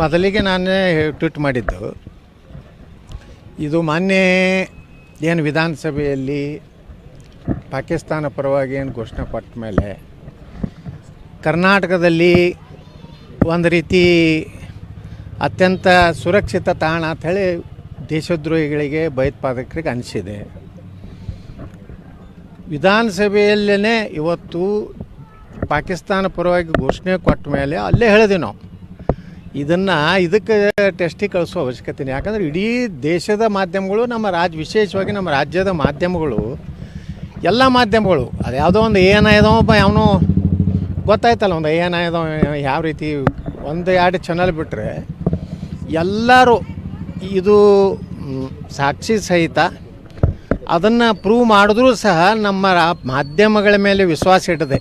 ಮೊದಲಿಗೆ ನಾನೇ ಟ್ವೀಟ್ ಮಾಡಿದ್ದು. ಇದು ಮೊನ್ನೆ ಏನು ವಿಧಾನಸಭೆಯಲ್ಲಿ ಪಾಕಿಸ್ತಾನ ಪರವಾಗಿ ಏನು ಘೋಷಣೆ ಕೊಟ್ಟ ಮೇಲೆ ಕರ್ನಾಟಕದಲ್ಲಿ ಒಂದು ರೀತಿ ಅತ್ಯಂತ ಸುರಕ್ಷಿತ ತಾಣ ಅಂತ ಹೇಳಿ ದೇಶದ್ರೋಹಿಗಳಿಗೆ, ಭಯೋತ್ಪಾದಕರಿಗೆ ಅನಿಸಿದೆ. ವಿಧಾನಸಭೆಯಲ್ಲೇ ಇವತ್ತು ಪಾಕಿಸ್ತಾನ ಪರವಾಗಿ ಘೋಷಣೆ ಕೊಟ್ಟ ಮೇಲೆ ಅಲ್ಲೇ ಹೇಳಿದೆ ನಾವು. ಇದನ್ನು ಇದಕ್ಕೆ ಟೆಸ್ಟಿಗೆ ಕಳಿಸೋ ಅವಶ್ಯಕತೆ ಯಾಕಂದ್ರೆ ಇಡೀ ದೇಶದ ಮಾಧ್ಯಮಗಳು, ನಮ್ಮ ರಾಜ್ಯ ವಿಶೇಷವಾಗಿ ನಮ್ಮ ರಾಜ್ಯದ ಮಾಧ್ಯಮಗಳು, ಎಲ್ಲ ಮಾಧ್ಯಮಗಳು, ಅದು ಯಾವುದೋ ಒಂದು ಇದೋ ಒಬ್ಬ ಯಾವನೋ, ಗೊತ್ತಾಯ್ತಲ್ಲ ಒಂದು ಏನಾಯ್ದೋ ಯಾವ ರೀತಿ, ಒಂದು ಎರಡು ಚಾನಲ್ ಬಿಟ್ಟರೆ ಎಲ್ಲರೂ ಇದು ಸಾಕ್ಷಿ ಸಹಿತ ಅದನ್ನು ಪ್ರೂವ್ ಮಾಡಿದ್ರೂ ಸಹ ನಮ್ಮ ಮಾಧ್ಯಮಗಳ ಮೇಲೆ ವಿಶ್ವಾಸ ಇಡದೆ.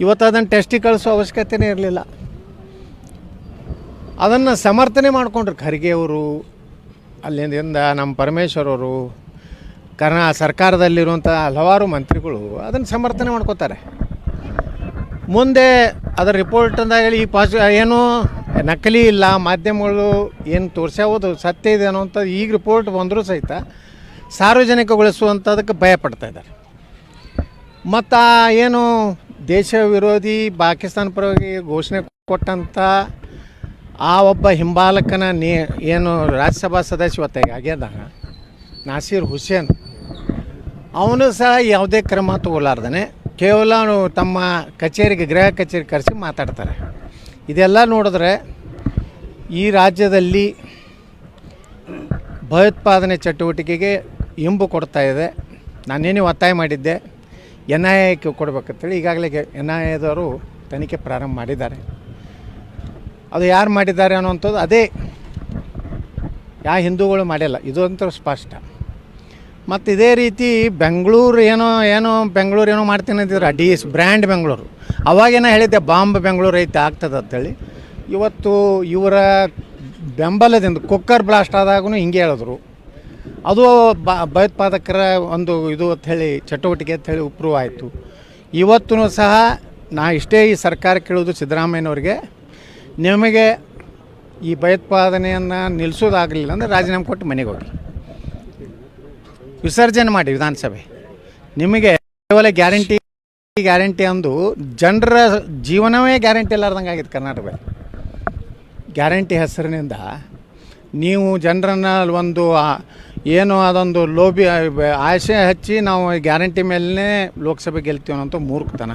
ಇವತ್ತು ಅದನ್ನು ಟೆಸ್ಟಿಗೆ ಕಳಿಸೋ ಅವಶ್ಯಕತೆನೇ ಇರಲಿಲ್ಲ. ಅದನ್ನು ಸಮರ್ಥನೆ ಮಾಡಿಕೊಂಡ್ರು. ಖರ್ಗೆಯವರು, ಅಲ್ಲಿಂದ ನಮ್ಮ ಪರಮೇಶ್ವರ್ ಅವರು ಕರ್ನಾ ಸರ್ಕಾರದಲ್ಲಿರುವಂಥ ಹಲವಾರು ಮಂತ್ರಿಗಳು ಅದನ್ನು ಸಮರ್ಥನೆ ಮಾಡ್ಕೋತಾರೆ. ಮುಂದೆ ಅದರ ಹೇಳಿ ಈ ಪಾಸ್ ಏನು ನಕಲಿ ಇಲ್ಲ, ಮಾಧ್ಯಮಗಳು ಏನು ತೋರಿಸ್ಯಾವುದು, ಸತ್ಯ ಇದೆ ಅನ್ನೋಂಥದ್ದು ಈಗ ರಿಪೋರ್ಟ್ ಬಂದರೂ ಸಹಿತ ಸಾರ್ವಜನಿಕಗೊಳಿಸುವಂಥದಕ್ಕೆ ಭಯ ಪಡ್ತಾ ಇದ್ದಾರೆ. ಮತ್ತು ಏನು ದೇಶ ವಿರೋಧಿ, ಪಾಕಿಸ್ತಾನ ಪರವಾಗಿ ಘೋಷಣೆ ಕೊಟ್ಟಂಥ ಆ ಒಬ್ಬ ಹಿಂಬಾಲಕನ ನೀ ಏನು ರಾಜ್ಯಸಭಾ ಸದಸ್ಯ ಇವತ್ತಾಗ ಆಗ್ಯದ ನಾಸೀರ್ ಹುಸೇನ್, ಅವನು ಸಹ ಯಾವುದೇ ಕ್ರಮ ತಗೊಲಾರ್ದೇ ಕೇವಲ ತಮ್ಮ ಕಚೇರಿಗೆ, ಗೃಹ ಕಚೇರಿ ಕರೆಸಿ ಮಾತಾಡ್ತಾರೆ. ಇದೆಲ್ಲ ನೋಡಿದ್ರೆ ಈ ರಾಜ್ಯದಲ್ಲಿ ಭಯೋತ್ಪಾದನೆ ಚಟುವಟಿಕೆಗೆ ಇಂಬು ಕೊಡ್ತಾ ಇದೆ. ನಾನೇನು ಒತ್ತಾಯ ಮಾಡಿದ್ದೆ, ಎನ್ ಐ ಎಕ್ಕೆ ಕೊಡ್ಬೇಕಂತೇಳಿ ಈಗಾಗಲೇ ಎನ್ ಐ ಎದವರು ತನಿಖೆ ಪ್ರಾರಂಭ ಮಾಡಿದ್ದಾರೆ. ಅದು ಯಾರು ಮಾಡಿದ್ದಾರೆ ಅನ್ನೋಂಥದ್ದು ಅದೇ ಯಾವ ಹಿಂದೂಗಳು ಮಾಡಿಲ್ಲ. ಇದು ಅಂತೂ ಸ್ಪಷ್ಟ. ಮತ್ತು ಇದೇ ರೀತಿ ಬೆಂಗಳೂರು ಏನೋ ಏನೋ ಬೆಂಗಳೂರು ಏನೋ ಮಾಡ್ತೀನಿ ಅಂತಿದ್ರು, ಡಿ ಎಸ್ ಬ್ರ್ಯಾಂಡ್ ಬೆಂಗಳೂರು. ಅವಾಗೇನೋ ಹೇಳಿದ್ದೆ, ಬಾಂಬ್ ಬೆಂಗಳೂರು ಐತೆ ಆಗ್ತದೆ ಅಂತೇಳಿ. ಇವತ್ತು ಇವರ ಬೆಂಬಲದಿಂದ ಕುಕ್ಕರ್ ಬ್ಲಾಸ್ಟ್ ಆದಾಗೂ ಹಿಂಗೆ ಹೇಳಿದ್ರು. ಅದು ಭಯೋತ್ಪಾದಕರ ಒಂದು ಇದು ಅಂಥೇಳಿ ಚಟುವಟಿಕೆ ಅಂತ ಹೇಳಿ ಉಪ್ರೂವ್ ಆಯಿತು. ಇವತ್ತೂ ಸಹ ನಾ ಇಷ್ಟೇ ಈ ಸರ್ಕಾರ ಕೇಳೋದು ಸಿದ್ದರಾಮಯ್ಯನವ್ರಿಗೆ. ನಿಮಗೆ ಈ ಭಯೋತ್ಪಾದನೆಯನ್ನು ನಿಲ್ಲಿಸೋದಾಗಲಿಲ್ಲ ಅಂದರೆ ರಾಜೀನಾಮೆ ಕೊಟ್ಟು ಮನೆಗೆ ಹೋಗಿ ವಿಸರ್ಜನೆ ಮಾಡಿ ವಿಧಾನಸಭೆ. ನಿಮಗೆ ಕೇವಲ ಗ್ಯಾರಂಟಿ ಗ್ಯಾರಂಟಿ ಅಂದು ಜನರ ಜೀವನವೇ ಗ್ಯಾರಂಟಿ ಇಲ್ಲಾರ್ದಂಗೆ ಆಗಿದೆ ಕರ್ನಾಟಕದಲ್ಲಿ. ಗ್ಯಾರಂಟಿ ಹೆಸರಿನಿಂದ ನೀವು ಜನರನ್ನು ಒಂದು ಏನು ಅದೊಂದು ಲೋಬಿ ಆಸೆ ಹಚ್ಚಿ ನಾವು ಗ್ಯಾರಂಟಿ ಮೇಲೇ ಲೋಕಸಭೆ ಗೆಲ್ತೀವಿ ಅನ್ನೋಂಥ ಮೂರ್ಖತನ.